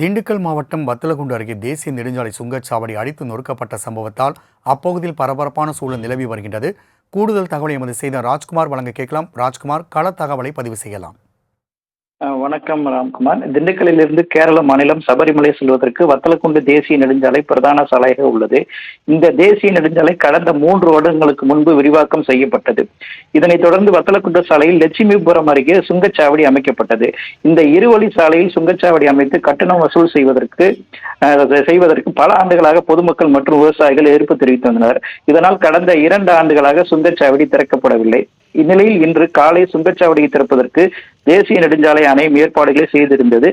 திண்டுக்கல் மாவட்டம் வத்தலகுண்டு அருகே தேசிய நெடுஞ்சாலை சுங்கச்சாவடி அடித்து நொறுக்கப்பட்ட சம்பவத்தால் அப்பகுதியில் பரபரப்பான சூழல் நிலவி வருகின்றது. கூடுதல் தகவலை எமது செய்த ராஜ்குமார் வழங்க கேட்கலாம். ராஜ்குமார் கள தகவலை பதிவு செய்யலாம். வணக்கம் ராம்குமார். திண்டுக்கல்லிலிருந்து கேரள மாநிலம் சபரிமலை செல்வதற்கு வத்தலக்குண்டு தேசிய நெடுஞ்சாலை பிரதான சாலையாக உள்ளது. இந்த தேசிய நெடுஞ்சாலை கடந்த மூன்று வருடங்களுக்கு முன்பு விரிவாக்கம் செய்யப்பட்டது. இதனைத் தொடர்ந்து வத்தலக்குண்டு சாலையில் லட்சுமிபுரம் அருகே சுங்கச்சாவடி அமைக்கப்பட்டது. இந்த இருவழி சாலையில் சுங்கச்சாவடி அமைத்து கட்டணம் வசூல் செய்வதற்கு செய்வதற்கு பல ஆண்டுகளாக பொதுமக்கள் மற்றும் விவசாயிகள் எதிர்ப்பு தெரிவித்து வந்தனர். இதனால் கடந்த இரண்டு ஆண்டுகளாக சுங்கச்சாவடி திறக்கப்படவில்லை. இந்நிலையில் இன்று காலை சுங்கச்சாவடியை திறப்பதற்கு தேசிய நெடுஞ்சாலை ஆணையம் ஏற்பாடுகளை செய்திருந்தது.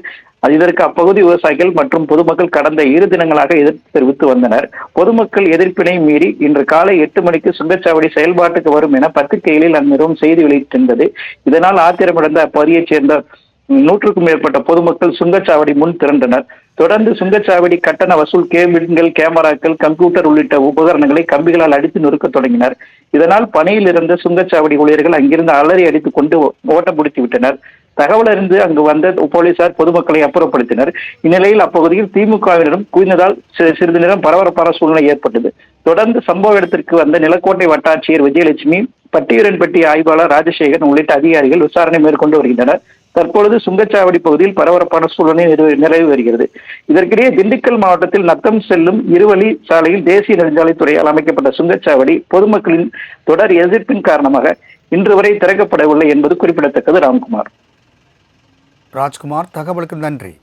இதற்கு அப்பகுதி விவசாயிகள் மற்றும் பொதுமக்கள் கடந்த இரு தினங்களாக எதிர்ப்பு தெரிவித்து வந்தனர். பொதுமக்கள் எதிர்ப்பினை மீறி இன்று காலை எட்டு மணிக்கு சுங்கச்சாவடி செயல்பாட்டுக்கு வரும் என பத்திரிகைகளில் அந்நிறுவனம் செய்தி வெளியிட்டிருந்தது. இதனால் ஆத்திரமடைந்த அப்பகுதியைச் சேர்ந்த நூற்றுக்கும் மேற்பட்ட பொதுமக்கள் சுங்கச்சாவடி முன் திரண்டனர். தொடர்ந்து சுங்கச்சாவடி கட்டண வசூல் கேபிள்கள் கேமராக்கள் கம்ப்யூட்டர் உள்ளிட்ட உபகரணங்களை கம்பிகளால் அடித்து நொறுக்க தொடங்கினர். இதனால் பணியில் இருந்த சுங்கச்சாவடி ஊழியர்கள் அங்கிருந்து அலறி அடித்துக் கொண்டு ஓட்டம் பிடித்து விட்டனர். தகவல் அறிந்து அங்கு வந்த போலீசார் பொதுமக்களை அப்புறப்படுத்தினர். இந்நிலையில் அப்பகுதியில் திமுகவினரும் குவிந்ததால் சிறிது நேரம் பரபரப்பான சூழ்நிலை ஏற்பட்டது. தொடர்ந்து சம்பவ இடத்திற்கு வந்த நிலக்கோட்டை வட்டாட்சியர் விஜயலட்சுமி பட்டியரன்பட்டி ஆய்வாளர் ராஜசேகரன் உள்ளிட்ட அதிகாரிகள் விசாரணை மேற்கொண்டு வருகின்றனர். தற்பொழுது சுங்கச்சாவடி பகுதியில் பரபரப்பான சூழ்நிலை நிறைவு- நிறைவு வருகிறது இதற்கிடையே திண்டுக்கல் மாவட்டத்தில் நத்தம் செல்லும் இருவழி சாலையில் தேசிய நெடுஞ்சாலைத்துறையால் அமைக்கப்பட்ட சுங்கச்சாவடி பொதுமக்களின் தொடர் எதிர்ப்பின் காரணமாக இன்று வரை திறக்கப்படவில்லை என்பது குறிப்பிடத்தக்கது. ராம்குமார். ராஜ்குமார் தகவலுக்கு நன்றி.